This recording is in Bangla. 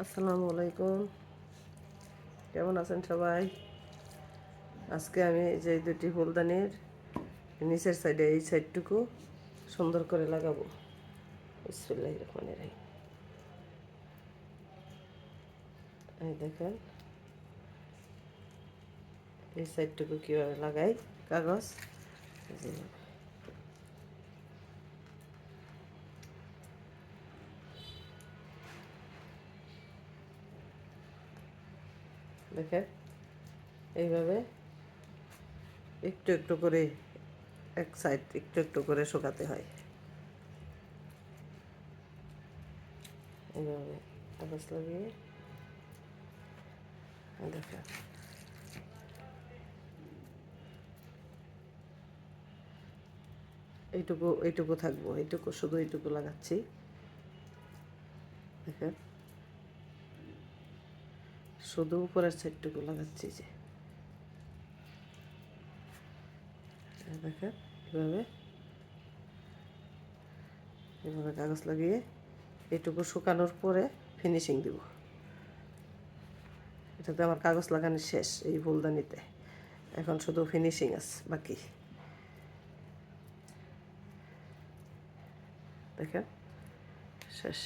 আসসালামু আলাইকুম। কেমন আছেন সবাই? আজকে আমি যে দুটি ফুলদানির নিচের সাইডে, এই সাইডটুকু সুন্দর করে লাগাবো। বিসমিল্লাহির রহমানির দেখেন, এই সাইডটুকু কীভাবে লাগাই? কাগজ। দেখেন, এইভাবে একটু একটু করে এক সাইড একটু একটু করে শুকাতে হয়। এইভাবে কাগজ লাগিয়ে দেখেন। এইটুকু এইটুকু থাকব, এইটুকু শুধু এইটুকু লাগাচ্ছি। দেখেন। শুধু উপরের সাইডটুকু লাগাচ্ছি যে। দেখেন, এভাবে। এভাবে কাগজ লাগিয়ে এটুকু শুকানোর পরে ফিনিশিং দিব। এটাতে আমার কাগজ লাগানো শেষ, এই ফুলদানিতে। এখন শুধু ফিনিশিং আছে, বাকি। দেখেন, শেষ।